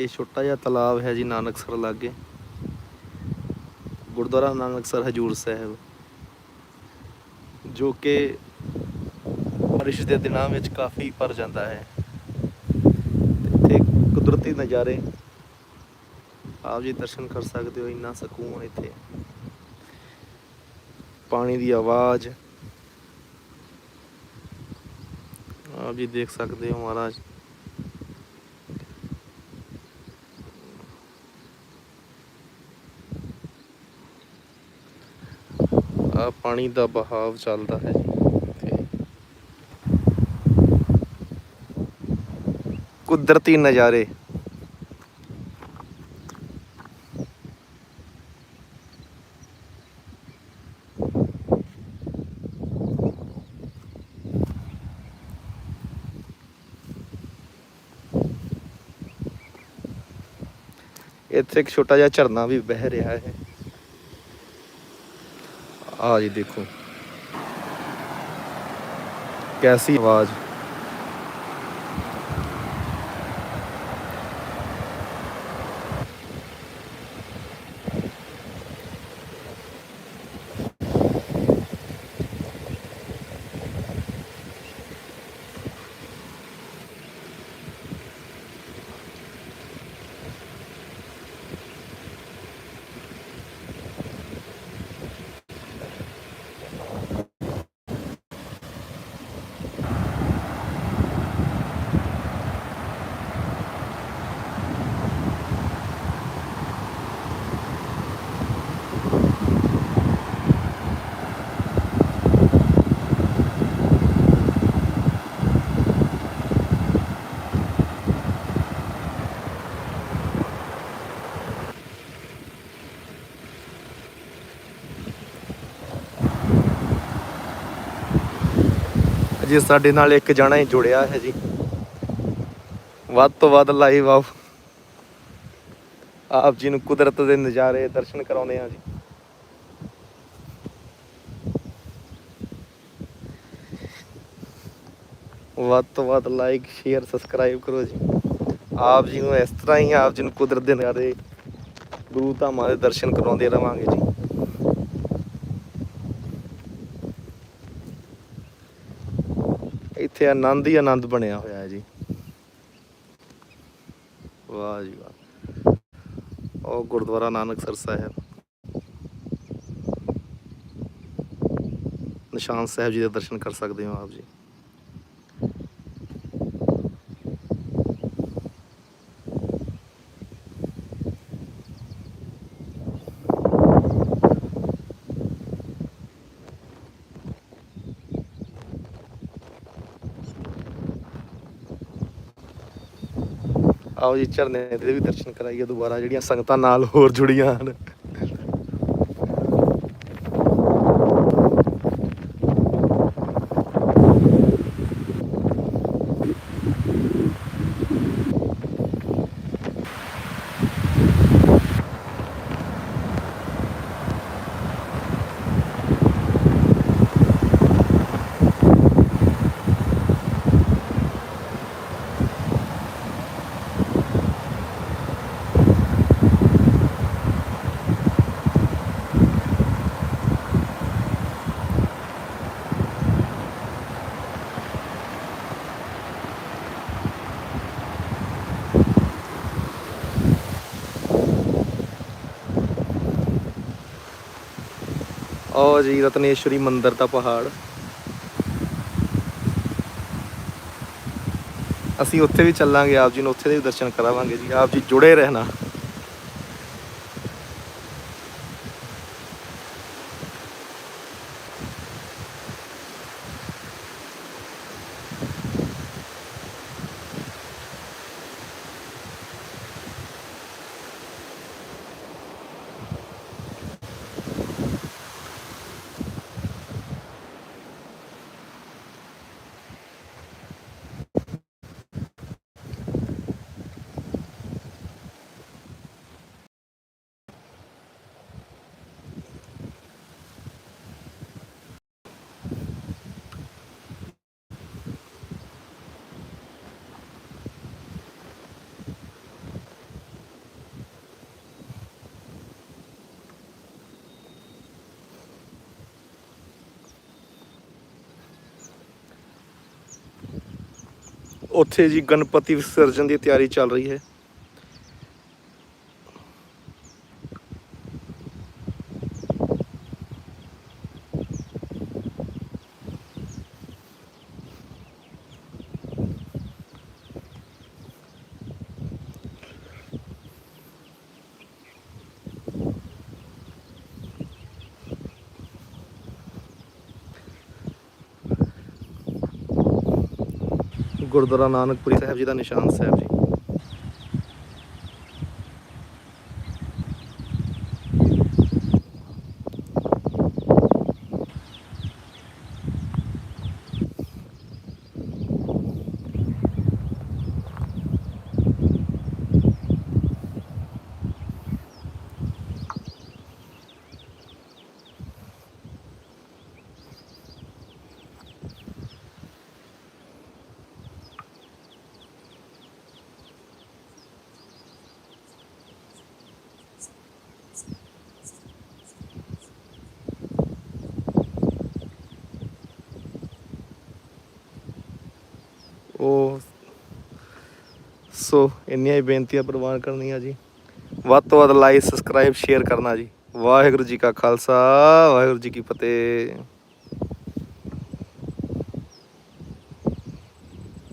ਇਹ ਛੋਟਾ ਜਿਹਾ ਤਲਾਬ ਹੈ ਜੀ ਨਾਨਕਸਰ ਲਾਗੇ। ਗੁਰਦੁਆਰਾ ਨਾਨਕਸਰ ਹਜੂਰ ਸਾਹਿਬ। ਜੋ ਕਿ ਬਾਰਿਸ਼ ਦੇ ਦਿਨਾਂ ਵਿੱਚ ਕਾਫੀ ਭਰ ਜਾਂਦਾ ਹੈ। ਇੱਥੇ ਕੁਦਰਤੀ ਨਜ਼ਾਰੇ ਆਪ ਜੀ ਦਰਸ਼ਨ ਕਰ ਸਕਦੇ ਹੋ, ਇੰਨਾ ਸਕੂਨ ਇੱਥੇ। ਪਾਣੀ ਦੀ ਆਵਾਜ਼। ਆਪ ਜੀ ਦੇਖ ਸਕਦੇ ਹੋ ਮਹਾਰਾਜ ਆ ਪਾਣੀ ਦਾ ਬਹਾਵ ਚੱਲਦਾ ਹੈ ਜੀ। ਕੁਦਰਤੀ ਨਜ਼ਾਰੇ। ਇੱਥੇ ਇੱਕ ਛੋਟਾ ਜਿਹਾ ਝਰਨਾ ਵੀ ਵਹਿ ਰਿਹਾ ਹੈ। ਆ ਜੀ ਦੇਖੋ। ਕੈਸੀ ਆਵਾਜ਼। ਅਜੇ ਸਾਡੇ ਨਾਲ ਇੱਕ ਜਣਾ ਹੀ ਜੁੜਿਆ ਹੈ ਜੀ। ਵੱਧ ਤੋਂ ਵੱਧ ਲਾਈਵ ਆਓ। ਆਪ ਜੀ ਨੂੰ ਕੁਦਰਤ ਦੇ ਨਜ਼ਾਰੇ ਦਰਸ਼ਨ ਕਰਾਉਂਦੇ ਆ ਜੀ। ਵੱਧ ਤੋਂ ਵੱਧ ਲਾਈਕ ਸ਼ੇਅਰ ਸਬਸਕ੍ਰਾਈਬ ਕਰੋ ਜੀ। ਆਪ ਜੀ ਨੂੰ ਇਸ ਤਰ੍ਹਾਂ ਹੀ ਆਪ ਜੀ ਨੂੰ ਕੁਦਰਤ ਦੇ ਨਜ਼ਾਰੇ, ਗੁਰੂ ਧਾਮਾਂ ਦੇ ਦਰਸ਼ਨ ਕਰਾਉਂਦੇ ਰਵਾਂਗੇ ਜੀ। ਇੱਥੇ ਆਨੰਦ ਹੀ ਆਨੰਦ ਬਣਿਆ ਹੋਇਆ ਹੈ ਜੀ। ਵਾਹ ਜੀ ਵਾਹ। ਉਹ ਗੁਰਦੁਆਰਾ ਨਾਨਕਸਰ ਸਾਹਿਬ। ਨਿਸ਼ਾਨ ਸਾਹਿਬ ਜੀ ਦੇ ਦਰਸ਼ਨ ਕਰ ਸਕਦੇ ਹੋ ਆਪ ਜੀ। ਆਓ ਜੀ ਝਰਨੇ ਦੇ ਵੀ ਦਰਸ਼ਨ ਕਰਾਈਏ ਦੁਬਾਰਾ ਜਿਹੜੀਆਂ ਸੰਗਤਾਂ ਨਾਲ ਹੋਰ ਜੁੜੀਆਂ ਹਨ। ਉਹ ਜੀ, ਰਤਨੇਸ਼ਵਰੀ ਮੰਦਿਰ ਦਾ ਪਹਾੜ। ਅਸੀਂ ਉੱਥੇ ਵੀ ਚੱਲਾਂਗੇ, ਆਪ ਜੀ ਨੂੰ ਉੱਥੇ ਦੇ ਵੀ ਦਰਸ਼ਨ ਕਰਾਵਾਂਗੇ ਜੀ। ਆਪ ਜੀ ਜੁੜੇ ਰਹਿਣਾ। ਉੱਥੇ ਜੀ ਗਣਪਤੀ ਵਿਸਰਜਨ ਦੀ ਤਿਆਰੀ ਚੱਲ ਰਹੀ ਹੈ। ਗੁਰਦੁਆਰਾ ਨਾਨਕਪੁਰੀ ਸਾਹਿਬ ਜੀ ਦਾ ਨਿਸ਼ਾਨ ਸਾਹਿਬ ਜੀ ਉਹ ਸੋ ਇੰਨੀਆਂ ਹੀ ਬੇਨਤੀਆਂ ਪ੍ਰਵਾਨ ਕਰਨੀਆਂ ਜੀ। ਵੱਧ ਤੋਂ ਵੱਧ ਲਾਈਕ ਸਬਸਕ੍ਰਾਈਬ ਸ਼ੇਅਰ ਕਰਨਾ ਜੀ। ਵਾਹਿਗੁਰੂ ਜੀ ਕਾ ਖਾਲਸਾ, ਵਾਹਿਗੁਰੂ ਜੀ ਕੀ ਫਤਿਹ।